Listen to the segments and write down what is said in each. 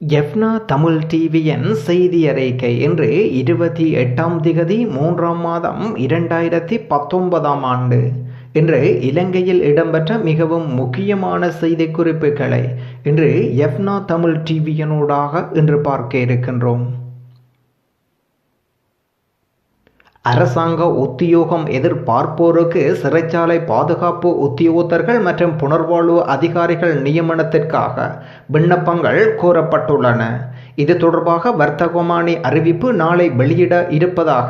எஃப்னா தமிழ் டிவியின் செய்தி அறிக்கை இன்று இருபத்தி எட்டாம் திகதி மூன்றாம் மாதம் இரண்டாயிரத்தி பத்தொன்பதாம் ஆண்டு. இன்று இலங்கையில் இடம்பெற்ற மிகவும் முக்கியமான செய்தி குறிப்புகளை இன்று எஃப்னா தமிழ் டிவியனூடாக இன்று பார்க்க இருக்கின்றோம். அரசாங்க உத்தியோகம் எதிர்பார்ப்போருக்கு சிறைச்சாலை பாதுகாப்பு உத்தியோகத்தர்கள் மற்றும் புனர்வாழ்வு அதிகாரிகள் நியமனத்திற்காக விண்ணப்பங்கள் கோரப்பட்டுள்ளன. இது தொடர்பாக வர்த்தகமானி அறிவிப்பு நாளை வெளியிட இருப்பதாக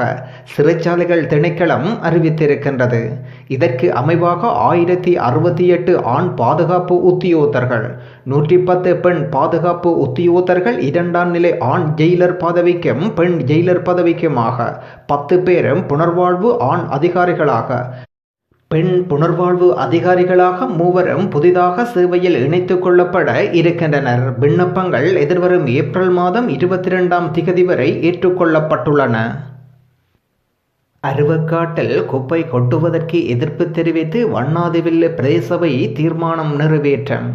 சிறைச்சாலைகள் திணைக்களம் அறிவித்திருக்கின்றது. இதற்கு அமைவாக ஆயிரத்தி அறுபத்தி எட்டு ஆண் பாதுகாப்பு உத்தியோகத்தர்கள் நூற்றி பத்து பெண் பாதுகாப்பு உத்தியோகத்தர்கள் இரண்டாம் நிலை ஆண் ஜெயிலர் பதவிக்கும் பெண் ஜெயிலர் பதவிக்குமாக பத்து பேரும் புனர்வாழ்வு ஆண் அதிகாரிகளாக பெண் புனர்வாழ்வு அதிகாரிகளாக மூவரும் புதிதாக சேவையில் இணைத்துக் கொள்ளப்பட இருக்கின்றனர். விண்ணப்பங்கள் எதிர்வரும் ஏப்ரல் மாதம் இருபத்தி இரண்டாம் திகதி வரை ஏற்றுக்கொள்ளப்பட்டுள்ளன. அருவக்காட்டில் குப்பை கொட்டுவதற்கு எதிர்ப்பு தெரிவித்து வண்ணாதிவில்லு பிரதேசபை தீர்மானம் நிறைவேற்றம்.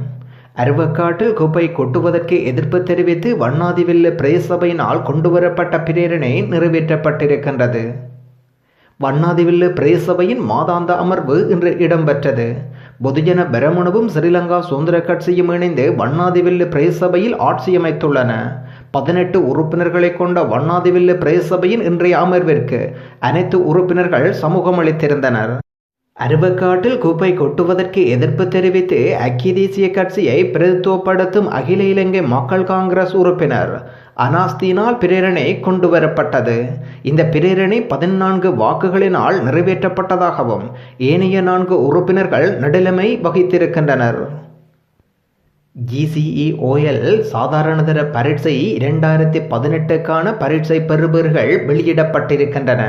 அருவக்காட்டில் குப்பை கொட்டுவதற்கு எதிர்ப்பு தெரிவித்து வண்ணாதிவில்லு பிரதேசபையினால் கொண்டுவரப்பட்ட பிரேரணை நிறைவேற்றப்பட்டிருக்கின்றது. வண்ணாதிவில்லு பிரதேசபையின் மாதாந்த அமர்வு இன்று இடம்பெற்றது. பொதுஜன பெரமுனவும் ஸ்ரீலங்கா சுதந்திர கட்சியும் இணைந்து வண்ணாதிவில்லு பிரதேசபையில் ஆட்சியமைத்துள்ளன பதினெட்டு உறுப்பினர்களை கொண்ட வண்ணாதிவில்லு பிரதேசபையின் இன்றைய அமர்விற்கு அனைத்து உறுப்பினர்கள் சமூகம் அளித்திருந்தனர். அருவக்காட்டில் குப்பை கொட்டுவதற்கு எதிர்ப்பு தெரிவித்து ஐக்கிய தேசிய கட்சியை பிரதித்துவப்படுத்தும் அகில இலங்கை மக்கள் காங்கிரஸ் உறுப்பினர் அனாஸ்தினால் பிரேரணை கொண்டு வரப்பட்டது இந்த பிரேரணை பதினான்கு வாக்குகளினால் நிறைவேற்றப்பட்டதாகவும் ஏனைய நான்கு உறுப்பினர்கள் நடுநிலைமை வகித்திருக்கின்றனர். ஜிசிஇ ஓஎல் சாதாரணதர பரீட்சை இரண்டாயிரத்தி பதினெட்டுக்கான பரீட்சை பெறுபேறுகள் வெளியிடப்பட்டிருக்கின்றன.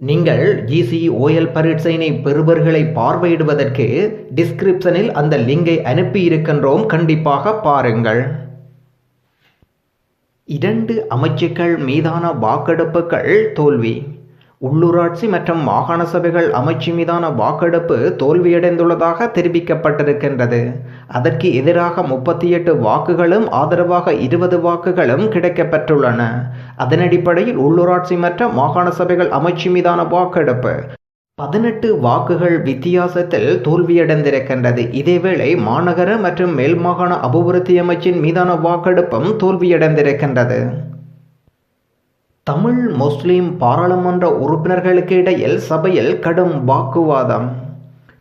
நீங்கள் ஜிசிஇ ஓஎல் பரீட்சையினை பெறுபர்களை பார்வையிடுவதற்கு டிஸ்கிரிப்ஷனில் அந்த லிங்கை அனுப்பி இருக்கின்றோம் கண்டிப்பாக பாருங்கள். இரண்டு அமைச்சுக்கள் மீதான வாக்கெடுப்புகள் தோல்வி. உள்ளூராட்சி மற்றும் மாகாண சபைகள் அமைச்சு மீதான வாக்கெடுப்பு தோல்வியடைந்துள்ளதாக தெரிவிக்கப்பட்டிருக்கின்றது. அதற்கு எதிராக முப்பத்தி எட்டு வாக்குகளும் ஆதரவாக இருபது வாக்குகளும் கிடைக்கப்பெற்றுள்ளன. அதன் அடிப்படையில் உள்ளூராட்சி மற்றும் மாகாண சபைகள் அமைச்சு மீதான வாக்கெடுப்பு பதினெட்டு வாக்குகள் வித்தியாசத்தில் தோல்வியடைந்திருக்கின்றது. இதேவேளை மாநகர மற்றும் மேல் மாகாண அபிவிருத்தி அமைச்சின் மீதான வாக்கெடுப்பும் தோல்வியடைந்திருக்கின்றது. தமிழ் முஸ்லிம் பாராளுமன்ற உறுப்பினர்களுக்கு இடையில் சபையில் கடும் வாக்குவாதம்.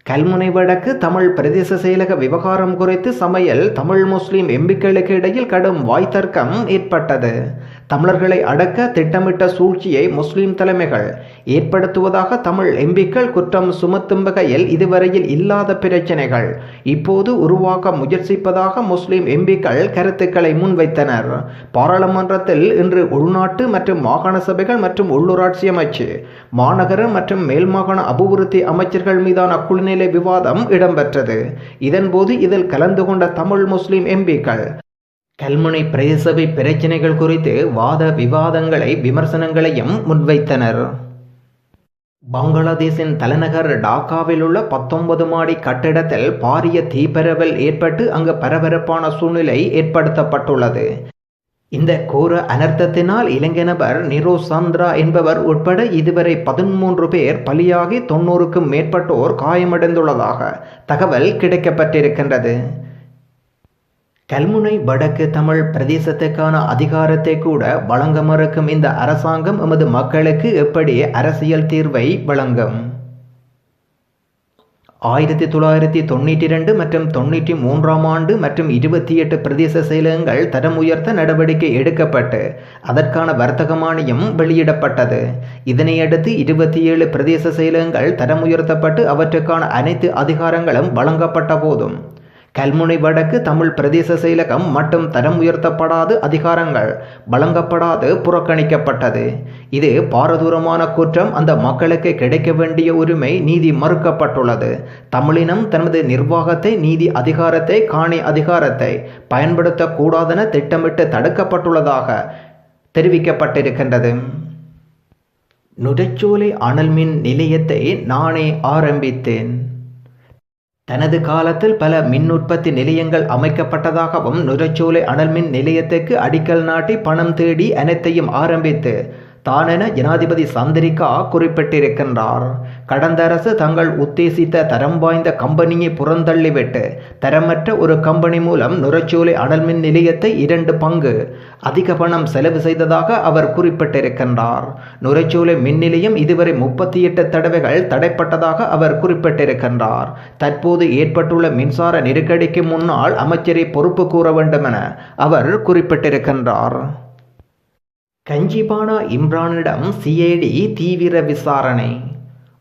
கல்முனை வடக்கு தமிழ் பிரதேச செயலக விவகாரம் குறித்து சமையல் தமிழ் முஸ்லிம் எம்பிக்களுக்கு இடையில் கடும் வாய்த்தர்க்கம் ஏற்பட்டது. தமிழர்களை அடக்க திட்டமிட்ட சூழ்ச்சியை முஸ்லிம் தலைமைகள் ஏற்படுத்துவதாக தமிழ் எம்பிக்கள் குற்றம் சுமத்தும் வகையில் இதுவரையில் இல்லாத பிரச்சனைகள் இப்போது உருவாக்க முயற்சிப்பதாக முஸ்லிம் எம்பிக்கள் கருத்துக்களை முன்வைத்தனர். பாராளுமன்றத்தில் இன்று உள்நாட்டு மற்றும் மாகாண சபைகள் மற்றும் உள்ளூராட்சி அமைச்சு மாநகர மற்றும் மேல் மாகாண அபிவிருத்தி அமைச்சர்கள் மீதான குழுநிலை விவாதம் இடம்பெற்றது. இதன்போது இதில் கலந்து கொண்ட தமிழ் முஸ்லிம் எம்பிக்கள் கல்முனை பிரதேசபை பிரச்சினைகள் குறித்து வாத விவாதங்களை விமர்சனங்களையும் முன்வைத்தனர். பங்களாதேஷின் தலைநகர் டாக்காவில் உள்ள பத்தொன்பது மாடி கட்டிடத்தில் பாரிய தீப்பரவல் ஏற்பட்டு அங்கு பரபரப்பான சூழ்நிலை ஏற்படுத்தப்பட்டுள்ளது. இந்த கோர அனர்த்தத்தினால் இலங்கை நபர் நிரோ சந்திரா என்பவர் உட்பட இதுவரை பதிமூன்று பேர் பலியாகி தொன்னூறுக்கும் மேற்பட்டோர் காயமடைந்துள்ளதாக தகவல் கிடைக்கப்பட்டிருக்கின்றது. கல்முனை வடக்கு தமிழ் பிரதேசத்துக்கான அதிகாரத்தை கூட வழங்க மறுக்கும் இந்த அரசாங்கம் எமது மக்களுக்கு எப்படி அரசியல் தீர்வை வழங்கும்? ஆயிரத்தி தொள்ளாயிரத்தி தொண்ணூற்றி ரெண்டு மற்றும் தொண்ணூற்றி மூன்றாம் ஆண்டு மற்றும் இருபத்தி எட்டு பிரதேச செயலகங்கள் தரம் உயர்த்த நடவடிக்கை எடுக்கப்பட்டு அதற்கான வர்த்தக மானியம் வெளியிடப்பட்டது. இதனையடுத்து இருபத்தி ஏழு பிரதேச செயலகங்கள் தரம் உயர்த்தப்பட்டு அவற்றுக்கான அனைத்து அதிகாரங்களும் வழங்கப்பட்ட போதும். கல்முனை வடக்கு தமிழ் பிரதேச செயலகம் மட்டும் தரம் உயர்த்தப்படாது அதிகாரங்கள் வழங்கப்படாது புறக்கணிக்கப்பட்டது. இது பாரதூரமான குற்றம். அந்த மக்களுக்கு கிடைக்க வேண்டிய உரிமை நீதி மறுக்கப்பட்டுள்ளது. தமிழினம் தனது நிர்வாகத்தை நீதி அதிகாரத்தை காணி அதிகாரத்தை பயன்படுத்தக்கூடாதென திட்டமிட்டு தடுக்கப்பட்டுள்ளதாக தெரிவிக்கப்பட்டிருக்கின்றது. நுரைச்சோலை அனல்மின் நிலையத்தை நானே ஆரம்பித்தேன். தனது காலத்தில் பல மின் உற்பத்தி நிலையங்கள் அமைக்கப்பட்டதாகவும் நுரைச்சூலை அனல் மின் நிலையத்துக்கு அடிக்கல் நாட்டி பணம் தேடி அனைத்தையும் ஆரம்பித்து தானென ஜனாதிபதி சந்திரிகா குறிப்பிட்டிருக்கின்றார். கடந்த அரசு தங்கள் உத்தேசித்த தரம் வாய்ந்த கம்பெனியை புறந்தள்ளிவிட்டு தரமற்ற ஒரு கம்பெனி மூலம் நுரைச்சோலை அனல்மின் நிலையத்தை இரண்டு பங்கு அதிக பணம் செலவு செய்ததாக அவர் குறிப்பிட்டிருக்கின்றார். நுரைச்சோலை மின் நிலையம் இதுவரை முப்பத்தி எட்டு தடவைகள் தடைப்பட்டதாக அவர் குறிப்பிட்டிருக்கின்றார். தற்போது ஏற்பட்டுள்ள மின்சார நெருக்கடிக்கு முன்னால் அமைச்சரை பொறுப்பு கூற வேண்டும் என அவர் குறிப்பிட்டிருக்கின்றார். கஞ்சிபானா இம்ரானிடம் சிஐடி தீவிர விசாரணை.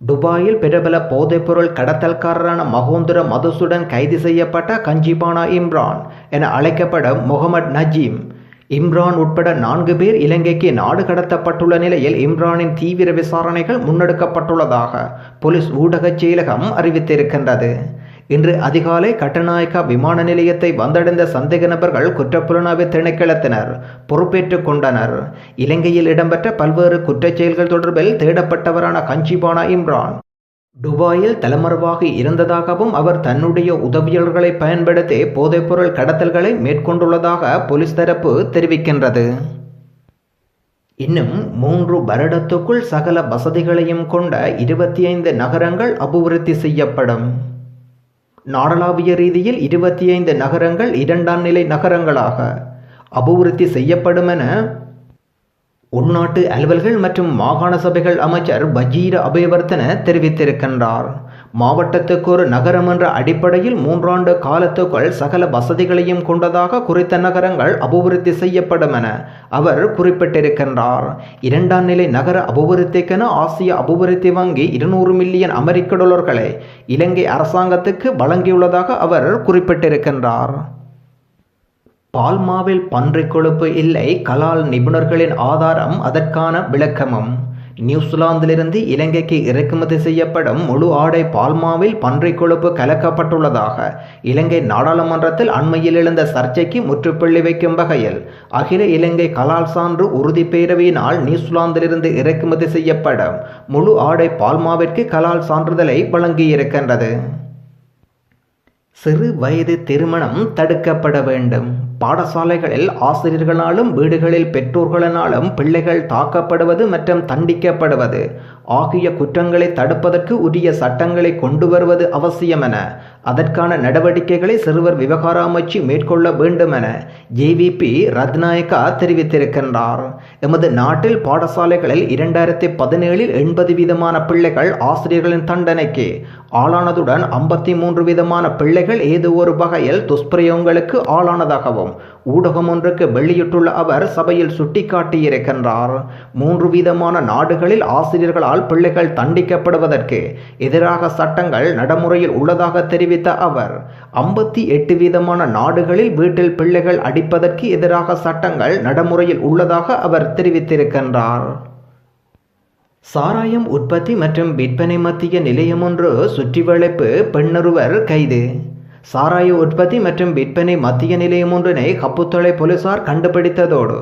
துபாயில் பிரபல போதைப்பொருள் கடத்தல்காரரான மகோந்திர மதுசுடன் கைது செய்யப்பட்ட கஞ்சிபானா இம்ரான் என அழைக்கப்படும் முகமது நஜீம். இம்ரான் உட்பட நான்கு பேர் இலங்கைக்கு நாடு கடத்தப்பட்டுள்ள நிலையில் இம்ரானின் தீவிர விசாரணைகள் முன்னெடுக்கப்பட்டுள்ளதாக போலீஸ் ஊடகச் செயலகம் அறிவித்திருக்கின்றது. இன்று அதிகாலை கட்டநாயக்கா விமான நிலையத்தை வந்தடைந்த சந்தேக நபர்கள் குற்றப்புலனாய்வு திணைக்களத்தினர் பொறுப்பேற்றுக் கொண்டனர். இலங்கையில் இடம்பெற்ற பல்வேறு குற்றச் செயல்கள் தொடர்பில் தேடப்பட்டவரான கஞ்சிபானா இம்ரான். துபாயில் தலைமறைவாக இருந்ததாகவும் அவர் தன்னுடைய உதவியாளர்களை பயன்படுத்தி போதைப்பொருள் கடத்தல்களை மேற்கொண்டுள்ளதாக போலீஸ் தரப்பு தெரிவிக்கின்றது. இன்னும் மூன்று வருடத்துக்குள் சகல வசதிகளையும் கொண்ட இருபத்தி ஐந்து நகரங்கள் அபிவிருத்தி செய்யப்படும். நாடளாவிய ரீதியில் இருபத்தி ஐந்து நகரங்கள் இரண்டாம் நிலை நகரங்களாக அபிவிருத்தி செய்யப்படும் என உள்நாட்டு அலுவல்கள் மற்றும் மாகாண சபைகள் அமைச்சர் பஜீர அபயவர்த்தன தெரிவித்திருக்கின்றார். மாவட்டத்துக்கு ஒரு நகரம் என்ற அடிப்படையில் மூன்றாண்டு காலத்துக்குள் சகல வசதிகளையும் கொண்டதாக குறித்த நகரங்கள் அபிவிருத்தி செய்யப்படும் என அவர் குறிப்பிட்டிருக்கின்றார். இரண்டாம் நிலை நகர அபிவிருத்திக்கென ஆசிய அபிவிருத்தி வங்கி இருநூறு மில்லியன் அமெரிக்க டாலர்களை இலங்கை அரசாங்கத்துக்கு வழங்கியுள்ளதாக அவர் குறிப்பிட்டிருக்கின்றார். பால்மாவில் பன்றிக் கொழுப்பு இல்லை கலால் நிபுணர்களின் ஆதாரம் அதற்கான விளக்கமும். நியூசிலாந்திலிருந்து இலங்கைக்கு இறக்குமதி செய்யப்படும் முழு ஆடை பால்மாவில் பன்றிக் கொழுப்பு கலக்கப்பட்டுள்ளதாக இலங்கை நாடாளுமன்றத்தில் அண்மையில் எழுந்த சர்ச்சைக்கு முற்றுப்புள்ளி வைக்கும் வகையில் அகில இலங்கை கலால் சான்று உறுதி பேரவையினால் நியூசிலாந்திலிருந்து இறக்குமதி செய்யப்படும் முழு ஆடை பால்மாவிற்கு கலால் சான்றிதழை வழங்கியிருக்கின்றது. சிறு வயது திருமணம் தடுக்கப்பட வேண்டும். பாடசாலைகளில் ஆசிரியர்களாலும் வீடுகளில் பெற்றோர்களினாலும் பிள்ளைகள் தாக்கப்படுவது மற்றும் தண்டிக்கப்படுவது ஆகிய குற்றங்களை தடுப்பதற்கு உரிய சட்டங்களை கொண்டு வருவது அவசியம் என அதற்கான நடவடிக்கைகளை சிறுவர் விவகார அமைச்சு மேற்கொள்ள வேண்டும் என ஜேவிபி ரத்நாயக்கா தெரிவித்திருக்கின்றார். எமது நாட்டில் பாடசாலைகளில் இரண்டாயிரத்தி பதினேழில் எண்பது வீதமான பிள்ளைகள் ஆசிரியர்களின் தண்டனைக்கு ஆளானதுடன் ஐம்பத்தி மூன்று விதமான பிள்ளைகள் ஏதோ ஒரு வகையில் துஷ்பிரயோகங்களுக்கு ஆளானதாகவும் ஊடகம் ஒன்றுக்கு வெளியிட்டுள்ள அவர் சபையில் சுட்டிக்காட்டியிருக்கின்றார். மூன்று விதமான நாடுகளில் ஆசிரியர்களால் பிள்ளைகள் தண்டிக்கப்படுவதற்கு எதிராக சட்டங்கள் நடைமுறையில் உள்ளதாக தெரிவித்த அவர் ஐம்பத்தி எட்டு விதமான நாடுகளில் வீட்டில் பிள்ளைகள் அடிப்பதற்கு எதிராக சட்டங்கள் நடைமுறையில் உள்ளதாக அவர் தெரிவித்திருக்கின்றார். சாராயம் உற்பத்தி மற்றும் விற்பனை மத்திய நிலையம் ஒன்று சுற்றி வளைப்பு பெண்ணொருவர் கைது. சாராய உற்பத்தி மற்றும் விற்பனை மத்திய நிலையம் ஒன்றினை கப்புத்தொலை போலீசார் கண்டுபிடித்ததோடு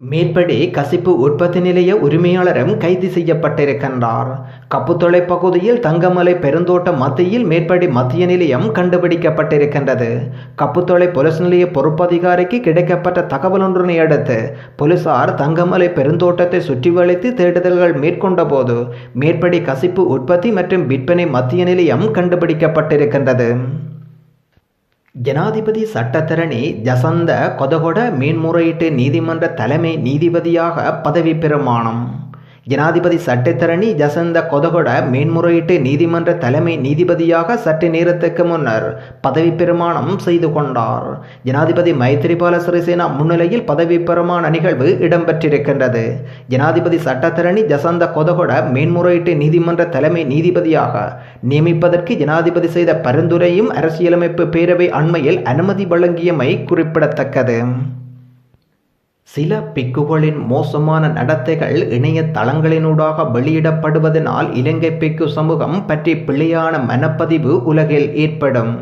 மேற்படி கசிப்பு உற்பத்தி நிலைய உரிமையாளரும் கைது செய்யப்பட்டிருக்கின்றார். கப்புத்தொலை பகுதியில் தங்கமலை பெருந்தோட்ட மத்தியில் மேற்படி மத்திய நிலையம் கண்டுபிடிக்கப்பட்டிருக்கின்றது. கப்புத்தொலை போலீஸ் நிலைய பொறுப்பதிகாரிக்கு கிடைக்கப்பட்ட தகவல் ஒன்றினை அடுத்து போலீசார் தங்கமலை பெருந்தோட்டத்தை சுற்றி வளைத்து தேடுதல்கள் மேற்கொண்ட போது மேற்படி கசிப்பு உற்பத்தி மற்றும் விற்பனை மத்திய நிலையம் கண்டுபிடிக்கப்பட்டிருக்கின்றது. ஜனாதிபதி சட்டத்தரணி ஜசந்த கொதகொட மேன்முறையீட்டு நீதிமன்ற தலைமை நீதிபதியாக பதவி பிரமாணம் ஜனாதிபதி சட்டத்தரணி ஜசந்த கொதகொட மேன்முறையீட்டு நீதிமன்ற தலைமை நீதிபதியாக சற்று நேரத்துக்கு முன்னர் பதவி பிரமாணம் செய்து கொண்டார். ஜனாதிபதி மைத்திரிபால சிறிசேனா முன்னிலையில் பதவி பிரமாண நிகழ்வு இடம்பெற்றிருக்கின்றது. ஜனாதிபதி சட்டத்தரணி ஜசந்த கொதகொட மேன்முறையீட்டு நீதிமன்ற தலைமை நீதிபதியாக நியமிப்பதற்கு ஜனாதிபதி செய்த பரிந்துரையும் அரசியலமைப்பு பேரவை அண்மையில் அனுமதி வழங்கியமை குறிப்பிடத்தக்கது. சில பிக்குகளின் மோசமான நடத்தைகள் இணையதளங்களினூடாக வெளியிடப்படுவதனால் இலங்கை பிக்கு சமூகம் பற்றி பிழையான மனப்பதிவு உலகில் ஏற்படும்.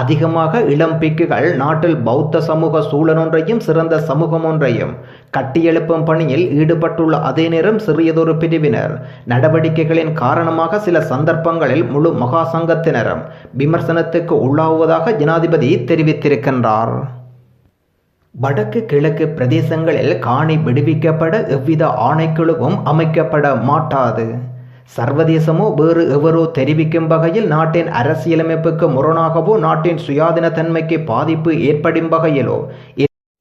அதிகமாக இளம் பிக்குகள் நாட்டில் பௌத்த சமூக சூழலொன்றையும் சிறந்த சமூகம் ஒன்றையும் கட்டியெழுப்பும் பணியில் ஈடுபட்டுள்ள அதே நேரம் சிறியதொரு பிரிவினர் நடவடிக்கைகளின் காரணமாக சில சந்தர்ப்பங்களில் முழு மகா சங்கத்தினரும் விமர்சனத்துக்கு உள்ளாவதாக ஜனாதிபதி தெரிவித்திருக்கின்றார். வடக்கு கிழக்கு பிரதேசங்களில் காணி விடுவிக்கப்பட எவ்வித ஆணைக்குழுவும் அமைக்கப்பட மாட்டாது. சர்வதேசமோ வேறு எவரோ தெரிவிக்கும் வகையில் நாட்டின் அரசியலமைப்புக்கு முரணாகவோ நாட்டின் சுயாதீன தன்மைக்கு பாதிப்பு ஏற்படும் வகையிலோ.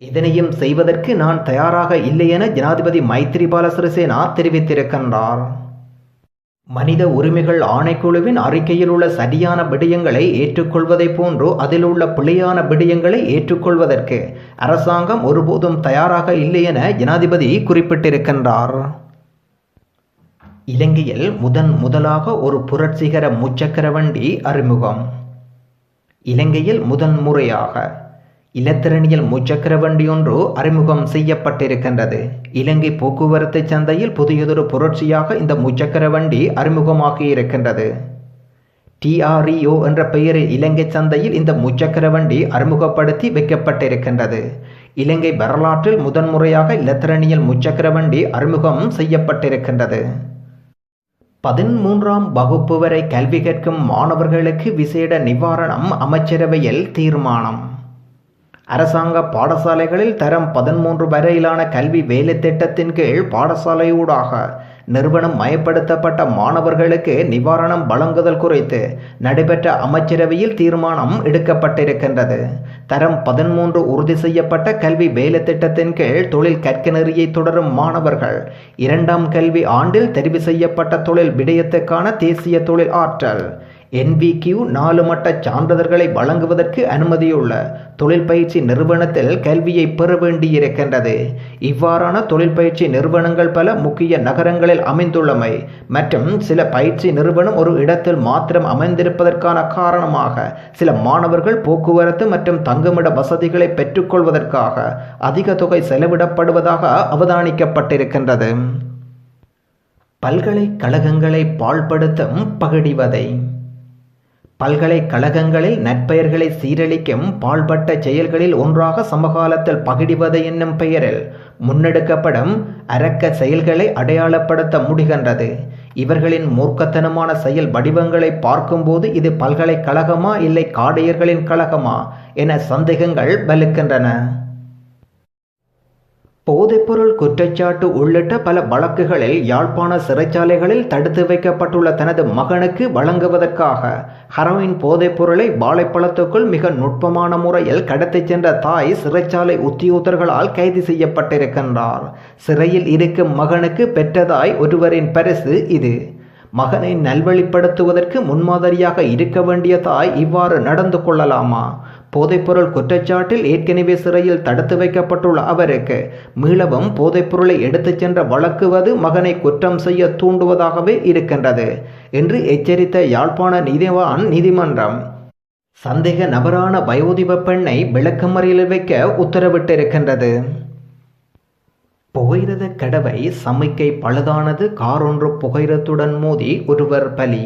இதனையும் செய்வதற்கு நான் தயாராக இல்லை என ஜனாதிபதி மைத்ரிபால சிறிசேனா தெரிவித்திருக்கின்றார். மனித உரிமைகள் ஆணைக்குழுவின் அறிக்கையில் உள்ள சரியான விடயங்களை ஏற்றுக்கொள்வதை போன்றோ அதில் உள்ள பிழையான விடயங்களை ஏற்றுக்கொள்வதற்கு அரசாங்கம் ஒருபோதும் தயாராக இல்லை என ஜனாதிபதி குறிப்பிட்டிருக்கின்றார். இலங்கையில் முதன் முதலாக ஒரு புரட்சிகர முச்சக்கர வண்டி அறிமுகம். இலங்கையில் முதன் முறையாக இலத்திரனியல் முச்சக்கர வண்டி ஒன்று அறிமுகம் செய்யப்பட்டிருக்கின்றது. இலங்கை போக்குவரத்து சந்தையில் புதியதொரு புரட்சியாக இந்த முச்சக்கர வண்டி அறிமுகமாகி இருக்கின்றது டிஆர்இஓ என்ற பெயரில் இலங்கை சந்தையில் இந்த முச்சக்கர வண்டி அறிமுகப்படுத்தி வைக்கப்பட்டிருக்கின்றது. இலங்கை வரலாற்றில் முதன்முறையாக இலத்திரனியல் முச்சக்கர வண்டி அறிமுகம் செய்யப்பட்டிருக்கின்றது. பதிமூன்றாம் வகுப்பு வரை கல்வி கற்கும் மாணவர்களுக்கு விசேட நிவாரணம் அமைச்சரவையில் தீர்மானம். அரசாங்க பாடசாலைகளில் தரம் பதிமூன்று வரையிலான கல்வி வேலை திட்டத்தின் கீழ் பாடசாலையூடாக. நிறுவனம் மயப்படுத்தப்பட்ட மாணவர்களுக்கு நிவாரணம் வழங்குதல் குறித்து நடைபெற்ற அமைச்சரவையில் தீர்மானம் எடுக்கப்பட்டிருக்கின்றது. தரம் பதிமூன்று உறுதி செய்யப்பட்ட கல்வி வேலை திட்டத்தின் கீழ் தொழில் கற்க நெறியை தொடரும் மாணவர்கள் இரண்டாம் கல்வி ஆண்டில் தெரிவு செய்யப்பட்ட தொழில் விடயத்துக்கான தேசிய தொழில் ஆற்றல். என்பிக்யூ நாலு மட்ட சான்றிதழ்களை வழங்குவதற்கு அனுமதியுள்ள தொழில் பயிற்சி நிறுவனத்தில் கல்வியை பெற வேண்டியிருக்கின்றது. இவ்வாறான தொழில் பயிற்சி நிறுவனங்கள் பல முக்கிய நகரங்களில் அமைந்துள்ளமை மற்றும் சில பயிற்சி நிறுவனம் ஒரு இடத்தில் மாத்திரம் அமைந்திருப்பதற்கான காரணமாக சில மாணவர்கள் போக்குவரத்து மற்றும் தங்குமிட வசதிகளை பெற்றுக்கொள்வதற்காக அதிக தொகை செலவிடப்படுவதாக அவதானிக்கப்பட்டிருக்கின்றது. பல்கலைக்கழகங்களை பாழ்படுத்தும் பகடிவதை பல்கலைக்கழகங்களில் நற்பெயர்களை சீரழிக்கும் பால்பட்ட செயல்களில் ஒன்றாக சமகாலத்தில் பகிடிவது என்னும் பெயரில் முன்னெடுக்கப்படும் அரக்க செயல்களை அடையாளப்படுத்த முடிகின்றது. இவர்களின் மூர்க்கத்தனமான செயல் வடிவங்களை பார்க்கும்போது இது பல்கலைக்கழகமா இல்லை காடையர்களின் கழகமா என சந்தேகங்கள் வலுக்கின்றன. போதைப்பொருள் குற்றச்சாட்டு உள்ளிட்ட பல வழக்குகளில் யாழ்ப்பாண சிறைச்சாலைகளில் தடுத்து வைக்கப்பட்டுள்ள தனது மகனுக்கு வழங்குவதற்காக ஹரோயின் போதைப்பொருளை வாழைப்பழத்துக்குள் மிக நுட்பமான முறையில் கடத்திச் சென்ற தாய் சிறைச்சாலை உத்தியோகர்களால் கைது செய்யப்பட்டிருக்கின்றார். சிறையில் இருக்கும் மகனுக்கு பெற்றதாய் ஒருவரின் பரிசு இது. மகனை நல்வழிப்படுத்துவதற்கு முன்மாதிரியாக இருக்க வேண்டிய தாய் இவ்வாறு நடந்து கொள்ளலாமா? போதைப்பொருள் குற்றச்சாட்டில் ஏற்கனவே சிறையில் தடுத்து வைக்கப்பட்டுள்ள அவருக்கு மீளவும் போதைப்பொருளை எடுத்துச் சென்ற வழக்குவது மகனை குற்றம் செய்ய தூண்டுவதாகவே இருக்கின்றது என்று எச்சரித்த யாழ்ப்பாண நீதிவான் நீதிமன்றம். சந்தேக நபரான வயோதிப பெண்ணை விளக்கமறையில் வைக்க உத்தரவிட்டிருக்கின்றது. புகைரத கடவை சமிக்கை பழுதானது காரொன்று புகையிரத்துடன் மோதி ஒருவர் பலி.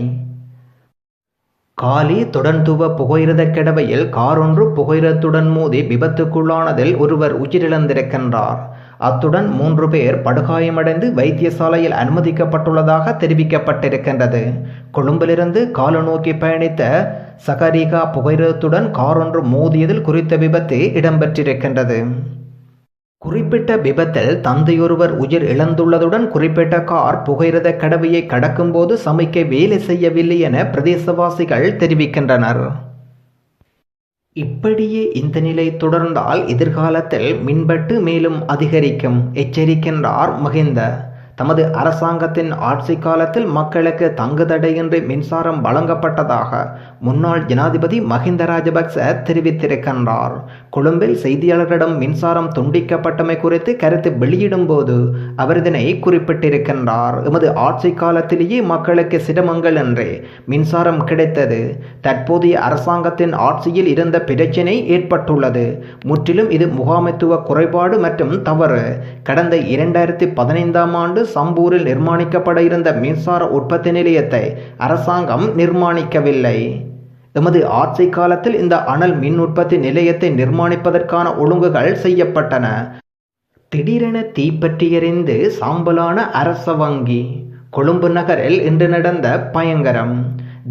காலி தொடர்ந்துவ புகையிரத கடவையில் காரொன்று புகையிரத்துடன் மோதி விபத்துக்குள்ளானதில் ஒருவர் உயிரிழந்திருக்கின்றார். அத்துடன் மூன்று பேர் படுகாயமடைந்து வைத்தியசாலையில் அனுமதிக்கப்பட்டுள்ளதாக தெரிவிக்கப்பட்டிருக்கின்றது. கொழும்பிலிருந்து காலு நோக்கி பயணித்த சகரிகா புகையிரத்துடன் காரொன்று மோதியதில் குறித்த விபத்து இடம்பெற்றிருக்கின்றது. குறிப்பிட்ட விபத்தில் தந்தையொருவர் உயிர் இழந்துள்ளதுடன் குறிப்பிட்ட கார் புகையிரத கடவையை கடக்கும்போது சமைக்க வேலை செய்யவில்லை என பிரதேசவாசிகள் தெரிவிக்கின்றனர். இப்படியே இந்த நிலை தொடர்ந்தால் எதிர்காலத்தில் மின்பட்டு மேலும் அதிகரிக்கும் எச்சரிக்கின்றார் மகிந்த. தமது அரசாங்கத்தின் ஆட்சி காலத்தில் மக்களுக்கு தங்குதடையின்றி மின்சாரம் வழங்கப்பட்டதாக முன்னாள் ஜனாதிபதி மஹிந்த ராஜபக்ச தெரிவித்திருக்கின்றார். கொழும்பில் செய்தியாளர்களிடம் மின்சாரம் துண்டிக்கப்பட்டமை குறித்து கருத்து வெளியிடும் போது அவர் இதனை குறிப்பிட்டிருக்கின்றார். எமது ஆட்சி காலத்திலேயே மக்களுக்கு சிரமங்கள் என்றே மின்சாரம் கிடைத்தது. தற்போதைய அரசாங்கத்தின் ஆட்சியில் இருந்த பிரச்சினை ஏற்பட்டுள்ளது. முற்றிலும் இது முகாமைத்துவ குறைபாடு மற்றும் தவறு. கடந்த இரண்டாயிரத்தி பதினைந்தாம் ஆண்டு சம்பூரில் நிர்மாணிக்கப்பட இருந்த மின்சார உற்பத்தி நிலையத்தை அரசாங்கம் நிர்மாணிக்கவில்லை. எமது ஆட்சி காலத்தில் இந்த அனல் மின் உற்பத்தி நிலையத்தை நிர்மாணிப்பதற்கான ஒழுங்குகள் செய்யப்பட்டன. திடீரென தீப்பற்றியறிந்து சாம்பலான அரச வங்கி கொழும்பு நகரில் இன்று நடந்த பயங்கரம்.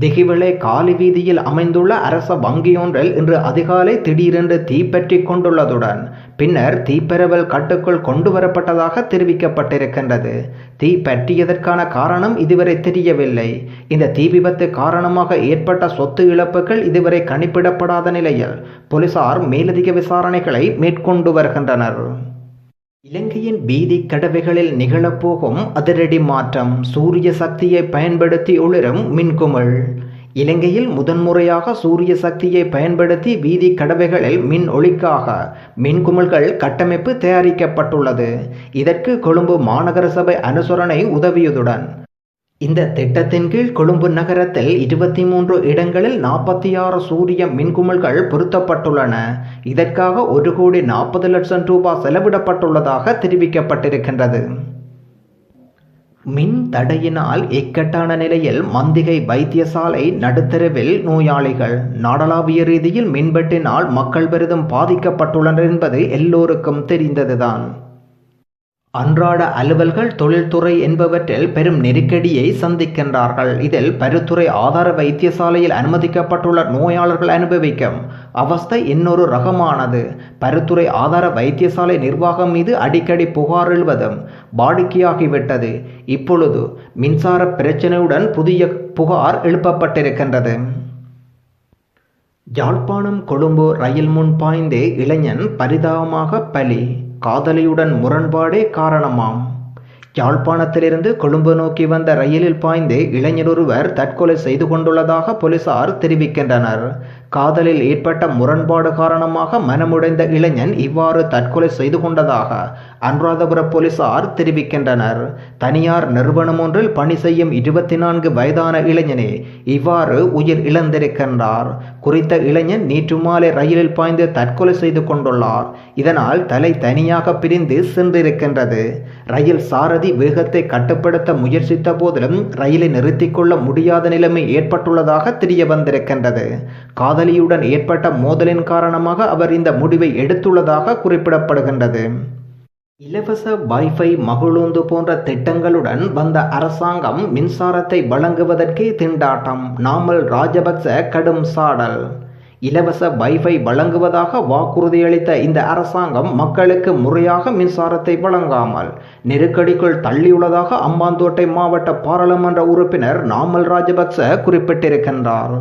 திகிவிளை காலி வீதியில் அமைந்துள்ள அரச வங்கியொன்றில் இன்று அதிகாலை திடீரென்று தீப்பற்றி கொண்டுள்ளதுடன் பின்னர் தீப்பரவல் கட்டுக்குள் கொண்டு வரப்பட்டதாக தெரிவிக்கப்பட்டிருக்கின்றது. தீ பற்றியதற்கான காரணம் இதுவரை தெரியவில்லை. இந்த தீ விபத்து காரணமாக ஏற்பட்ட சொத்து இழப்புகள் இதுவரை கணிப்பிடப்படாத நிலையில் போலீசார் மேலதிக விசாரணைகளை மேற்கொண்டு வருகின்றனர். இலங்கையின் பீதி கடவைகளில் நிகழப்போகும் அதிரடி மாற்றம் சூரிய சக்தியை பயன்படுத்தி ஒளிரும் மின்குமிழ். இலங்கையில் முதன்முறையாக சூரிய சக்தியை பயன்படுத்தி வீதி கடவைகளில் மின் ஒளிக்காக மின்குமிழ்கள் கட்டமைப்பு தயாரிக்கப்பட்டுள்ளது. இதற்கு கொழும்பு மாநகர சபை அனுசரணை உதவியதுடன் இந்த திட்டத்தின் கீழ் கொழும்பு நகரத்தில் இருபத்தி மூன்று இடங்களில் நாற்பத்தி ஆறு சூரிய மின்குமிழ்கள் பொருத்தப்பட்டுள்ளன. இதற்காக ஒரு கோடி நாற்பது லட்சம் ரூபாய் செலவிடப்பட்டுள்ளதாக தெரிவிக்கப்பட்டிருக்கின்றது. மின் தடையினால் இக்கட்டான நிலையில் மந்திகை வைத்தியசாலை நடுத்தரவில் நோயாளிகள். நாடளாவிய ரீதியில் மின்வெட்டினால் மக்கள் பெரிதும் பாதிக்கப்பட்டுள்ளனர் என்பது எல்லோருக்கும் தெரிந்ததுதான். அன்றாட அலுவல்கள் தொழில்துறை என்பவற்றில் பெரும் நெருக்கடியை சந்திக்கின்றார்கள். இதில் பருத்துறை ஆதார வைத்தியசாலையில் அனுமதிக்கப்பட்டுள்ள நோயாளர்கள் அனுபவிக்கும் அவஸ்தை இன்னொரு ரகமானது. பருத்துறை ஆதார வைத்தியசாலை நிர்வாகம் மீது அடிக்கடி புகார் எழுவதும் வாடிக்கையாகிவிட்டது. இப்பொழுது மின்சார பிரச்சனையுடன் புதிய புகார் எழுப்பப்பட்டிருக்கின்றது. யாழ்ப்பாணம் கொழும்பு ரயில் முன் பாய்ந்து இளைஞன் பரிதாபமாக பலி. காதலியுடன் முரண்பாடே காரணமாம். யாழ்ப்பாணத்திலிருந்து கொழும்பு நோக்கி வந்த ரயிலில் பாய்ந்து இளைஞர் ஒருவர் தற்கொலை செய்து கொண்டுள்ளதாக போலீசார் தெரிவிக்கின்றனர். காதலில் ஏற்பட்ட முரண்பாடு காரணமாக மனமுடைந்த இளைஞன் இவ்வாறு தற்கொலை செய்து கொண்டதாக அனுராதபுர போலீசார் தெரிவிக்கின்றனர். தனியார் நிறுவனம் ஒன்றில் பணி செய்யும் இருபத்தி நான்கு வயதான இளைஞனே இவ்வாறு உயிர் இழந்திருக்கின்றார். குறித்த இளைஞன் நேற்று மாலை ரயிலில் பாய்ந்து தற்கொலை செய்து கொண்டுள்ளார். இதனால் தலை தனியாக பிரிந்து சென்றிருக்கின்றது. ரயில் சாரதி வேகத்தை கட்டுப்படுத்த முயற்சித்த போதிலும் ரயிலை நிறுத்திக் கொள்ள முடியாத நிலைமை ஏற்பட்டுள்ளதாக தெரிய வந்திருக்கின்றது காதலியுடன் ஏற்பட்ட மோதலின் காரணமாக அவர் இந்த முடிவை எடுத்துள்ளதாக குறிப்பிடப்படுகின்றது. இலவச வைஃபை மகளூந்து போன்ற திட்டங்களுடன் வந்த அரசாங்கம் மின்சாரத்தை வழங்குவதற்கே திண்டாட்டம். நாமல் ராஜபக்ச கடும் சாடல். இலவச வைஃபை வழங்குவதாக வாக்குறுதியளித்த இந்த அரசாங்கம் மக்களுக்கு முறையாக மின்சாரத்தை வழங்காமல் நெருக்கடிக்குள் தள்ளியுள்ளதாக அம்பாந்தோட்டை மாவட்ட பாராளுமன்ற உறுப்பினர் நாமல் ராஜபக்ச குறிப்பிட்டிருக்கின்றார்.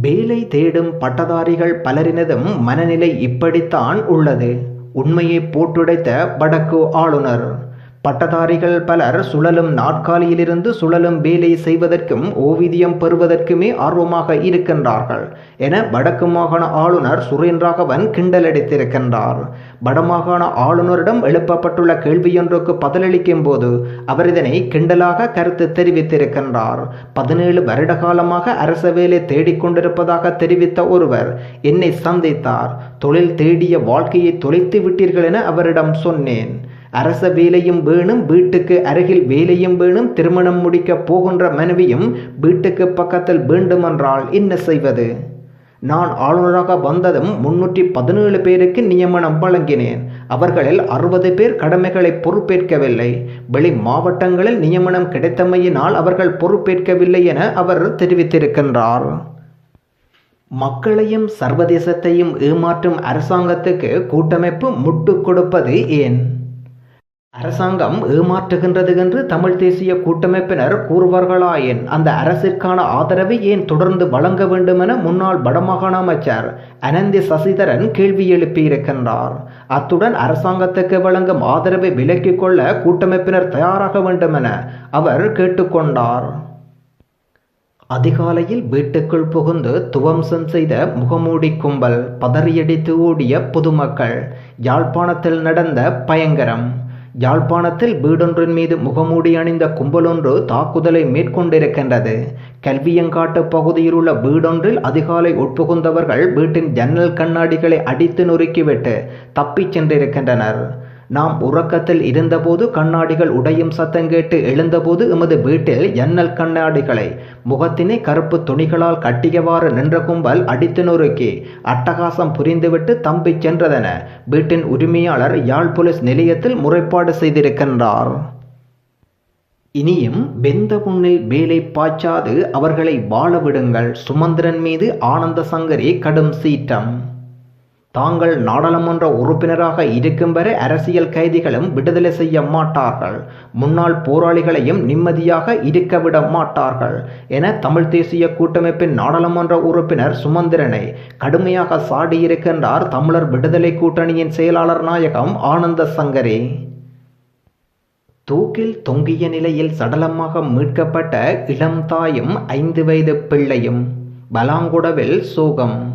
வேலை தேடும் பட்டதாரிகள் பலரினதும் மனநிலை இப்படித்தான் உள்ளது. உண்மையை போட்டுடைத்த வடக்கு ஆளுநர் பட்டதாரிகள் பலர் சுழலும் நாட்காலியிலிருந்து சுழலும் வேலை செய்வதற்கும் ஓவியம் பெறுவதற்குமே ஆர்வமாக இருக்கின்றார்கள் என வடக்கு மாகாண ஆளுநர் சுரேந்திராகவன் கிண்டலடித்திருக்கின்றார் வடமாகாண ஆளுநரிடம் எழுப்பப்பட்டுள்ள கேள்வியொன்றுக்கு பதிலளிக்கும் போது அவர் இதனை கிண்டலாக கருத்து தெரிவித்திருக்கின்றார். பதினேழு வருட காலமாக அரச வேலை தேடிக்கொண்டிருப்பதாக தெரிவித்த ஒருவர் என்னை சந்தித்தார். தொழில் தேடிய வாழ்க்கையை தொலைத்து விட்டீர்கள் என அவரிடம் சொன்னேன். அரச வேலையும் வேணும் வீட்டுக்கு அருகில் வேலையும் வேணும் திருமணம் முடிக்க போகின்ற மனைவியும் வீட்டுக்கு பக்கத்தில் வேண்டுமென்றால் என்ன செய்வது? நான் ஆளுநராக வந்ததும் முன்னூற்றி பதினேழு பேருக்கு நியமனம் வழங்கினேன். அவர்களில் அறுபது பேர் கடமைகளை பொறுப்பேற்கவில்லை. வெளி மாவட்டங்களில் நியமனம் கிடைத்தமையினால் அவர்கள் பொறுப்பேற்கவில்லை என அவர் தெரிவித்திருக்கின்றார். மக்களையும் சர்வதேசத்தையும் ஏமாற்றும் அரசாங்கத்துக்கு கூட்டமைப்பு முட்டுக் கொடுப்பது ஏன்? அரசாங்கம் ஏமாற்றுகின்றது என்று தமிழ் தேசிய கூட்டமைப்பினர் கூறுவார்களாயின் அந்த அரசிற்கான ஆதரவை ஏன் தொடர்ந்து வழங்க வேண்டும் என முன்னாள் வடமாகாண அமைச்சர் அனந்தி சசிதரன் கேள்வி எழுப்பியிருக்கின்றார். அத்துடன் அரசாங்கத்துக்கு வழங்கும் ஆதரவை விலக்கிக் கொள்ள கூட்டமைப்பினர் தயாராக வேண்டும் என அவர் கேட்டுக்கொண்டார். அதிகாலையில் வீட்டுக்குள் புகுந்து துவம்சம் செய்த முகமூடி கும்பல் பதறியடித்து ஓடிய பொதுமக்கள் யாழ்ப்பாணத்தில் நடந்த பயங்கரம். யாழ்ப்பாணத்தில் வீடொன்றின் மீது முகமூடி அணிந்த கும்பலொன்று தாக்குதலை மேற்கொண்டிருக்கின்றது. கல்வியங்காட்டு பகுதியில் உள்ள வீடொன்றில் அதிகாலை உட்புகுந்தவர்கள் வீட்டின் ஜன்னல் கண்ணாடிகளை அடித்து நொறுக்கிவிட்டு தப்பிச் சென்றிருக்கின்றனர். நாம் உறக்கத்தில் இருந்தபோது கண்ணாடிகள் உடையும் சத்தம் கேட்டு எழுந்தபோது எமது வீட்டில் ஜன்னல் கண்ணாடிகளை முகத்தினை கருப்பு துணிகளால் கட்டியவாறு நின்ற கும்பல் அடித்து நொறுக்கி அட்டகாசம் புரிந்துவிட்டு தம்பிச் சென்றதென வீட்டின் உரிமையாளர் யாழ் போலீஸ் நிலையத்தில் முறைப்பாடு செய்திருக்கின்றார். இனியும் வெந்த புண்ணில் வேலை பாய்ச்சாது அவர்களை வாழ விடுங்கள். சுமந்திரன் மீது ஆனந்த சங்கரி கடும் சீற்றம். தாங்கள் நாடாளுமன்ற உறுப்பினராக இருக்கும் வரை அரசியல் கைதிகளும் விடுதலை செய்ய மாட்டார்கள். முன்னாள் போராளிகளையும் நிம்மதியாக இருக்க விட மாட்டார்கள் என தமிழ் தேசிய கூட்டமைப்பின் நாடாளுமன்ற உறுப்பினர் சுமந்திரனை கடுமையாக சாடியிருக்கின்றார் தமிழர் விடுதலை கூட்டணியின் செயலாளர் நாயகம் ஆனந்த சங்கரி. தூக்கில் தொங்கிய நிலையில் சடலமாக மீட்கப்பட்ட இளம் தாயும் ஐந்து வயது பிள்ளையும் பலாங்குடவில் சோகம்.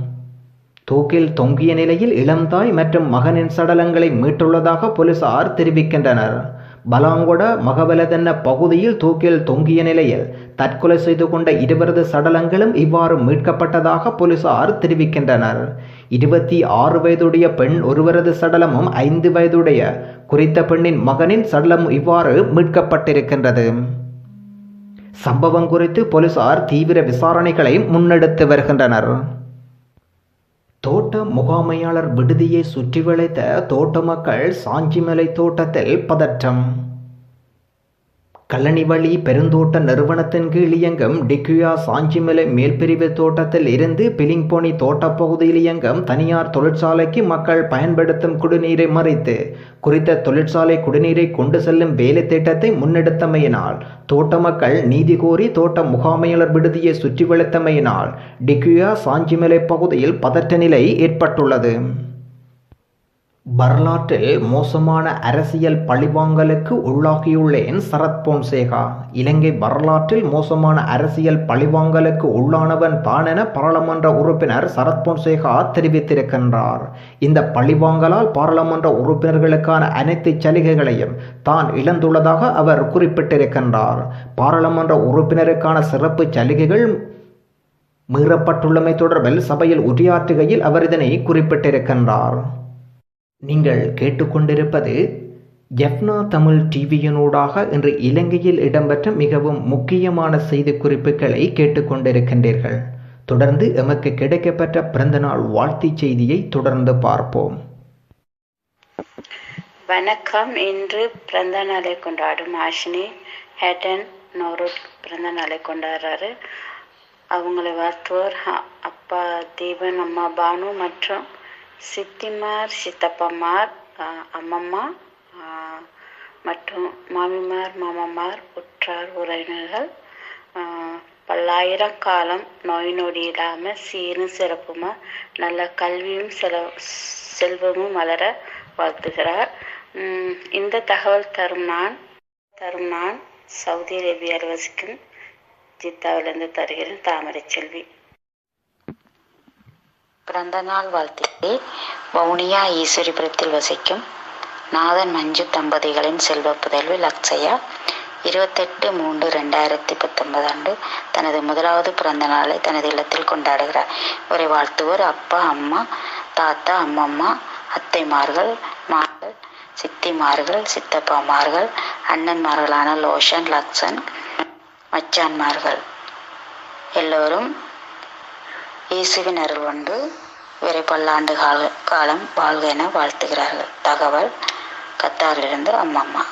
தூக்கில் தொங்கிய நிலையில் இளம்தாய் மற்றும் மகனின் சடலங்களை மீட்டுள்ளதாக போலீசார் தெரிவிக்கின்றனர். பலாங்கொட மகவலதென்ன பகுதியில் தூக்கில் தொங்கிய நிலையில் தற்கொலை செய்து கொண்ட இருவரது சடலங்களும் இவ்வாறு மீட்கப்பட்டதாக போலீசார் தெரிவிக்கின்றனர். இருபத்தி ஆறு வயதுடைய பெண் ஒருவரது சடலமும் ஐந்து வயதுடைய குறித்த பெண்ணின் மகனின் சடலமும் இவ்வாறு மீட்கப்பட்டிருக்கின்றது. சம்பவம் குறித்து போலீசார் தீவிர விசாரணைகளை முன்னெடுத்து வருகின்றனர். தோட்ட முகாமையாளர் விடுதியை சுற்றி வளைத்த தோட்ட மக்கள் சாஞ்சிமலை தோட்டத்தில் பதற்றம். கல்லணிவழி பெருந்தோட்ட நிறுவனத்தின் கீழ் இயங்கும் டிக்யூயா சாஞ்சிமலை மேல்பிரிவு தோட்டத்தில் இருந்து பிலிங்போனி தோட்டப்பகுதியில் இயங்கும் தனியார் தொழிற்சாலைக்கு மக்கள் பயன்படுத்தும் குடிநீரை மறைத்து குறித்த தொழிற்சாலை குடிநீரை கொண்டு செல்லும் வேலை திட்டத்தை முன்னெடுத்தமையினால் தோட்ட மக்கள் நீதி கோரி தோட்ட முகாமையாளர் விடுதியை சுற்றி வளைத்தமையினால் டிக்யூயா சாஞ்சிமலை பகுதியில் பதற்ற நிலை ஏற்பட்டுள்ளது. வரலாற்றில் மோசமான அரசியல் பழிவாங்கலுக்கு உள்ளாகியுள்ளேன் சரத் பொன்சேகா. இலங்கை வரலாற்றில் மோசமான அரசியல் பழிவாங்கலுக்கு உள்ளானவன் தான் என பாராளுமன்ற உறுப்பினர் சரத் பொன்சேகா தெரிவித்திருக்கின்றார். இந்த பழிவாங்கலால் பாராளுமன்ற உறுப்பினர்களுக்கான அனைத்து சலுகைகளையும் தான் இழந்துள்ளதாக அவர் குறிப்பிட்டிருக்கின்றார். பாராளுமன்ற உறுப்பினருக்கான சிறப்பு சலுகைகள் மீறப்பட்டுள்ளமை தொடர்பில் சபையில் உரையாற்றுகையில் அவர் இதனை குறிப்பிட்டிருக்கின்றார். நீங்கள் கேட்டுக்கொண்டிருப்பது ஜெப்னா தமிழ் டிவியினூடாக இன்று இலங்கையில் இடம்பெற்ற மிகவும் முக்கியமான செய்தி குறிப்புகளை கேட்டுக்கொண்டிருக்கின்றீர்கள். தொடர்ந்து எமக்கு கிடைக்கப்பெற்ற பிறந்தநாள் வாழ்த்துச் செய்தியை தொடர்ந்து பார்ப்போம். வணக்கம். இன்று பிறந்த நாளை கொண்டாடும் ஆஷினி ஹேட்டன் நோரூட் பிறந்த நாளை கொண்டாடுறாரு. அவங்களை வாழ்த்துவோர் அப்பா தீபன் அம்மா பானு மற்றும் சித்திமார் சித்தப்பமார் அம்மம்மா மற்றும் மாமிமார் மாமமார் உற்றார் உறவினர்கள். பல்லாயிரம் காலம் நோய் நொடி இல்லாமல் சீரும் சிறப்புமா நல்ல கல்வியும் செல செல்வமும் வளர வாழ்த்துகிறார். இந்த தகவல் தரும் நான் தரும் நான் சவுதி அரேபியாவில் வசிக்கும் ஜித்தாவிலிருந்து தருகிறேன் தாமரை செல்வி பிறந்த நாள் வாழ்த்துக்களை. வவுனியா ஈஸ்வரிபுரத்தில் வசிக்கும் நாதன் மஞ்சு தம்பதிகளின் செல்வ புதல்வி லக்ஷயா இருபத்தெட்டு மூன்று ரெண்டாயிரத்தி பத்தொன்பது ஆண்டு தனது முதலாவது பிறந்த நாளை தனது இல்லத்தில் கொண்டாடுகிறார். இவரை வாழ்த்துவோர் அப்பா அம்மா தாத்தா அம்மம்மா அத்தைமார்கள் மார்கள் சித்திமார்கள் சித்தப்பாமார்கள் அண்ணன்மார்களான லோஷன் லக்ஷன் மச்சான்மார்கள். எல்லோரும் இயேசுவின் அருள் கொண்டு வரை பல்லாண்டு கால காலம் வாழ்க என வாழ்த்துகிறார்கள். தகவல் கத்தாரிலிருந்து அம்மம்மா.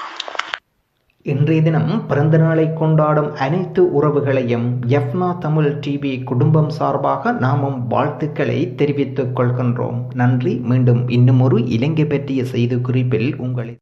இன்றைய தினம் பிறந்த நாளை கொண்டாடும் அனைத்து உறவுகளையும் எஃப்னா தமிழ் டிவி குடும்பம் சார்பாக நாமும் வாழ்த்துக்களை தெரிவித்துக் கொள்கின்றோம். நன்றி. மீண்டும் இன்னும் ஒரு இலங்கை பற்றிய செய்தி குறிப்பில் உங்களை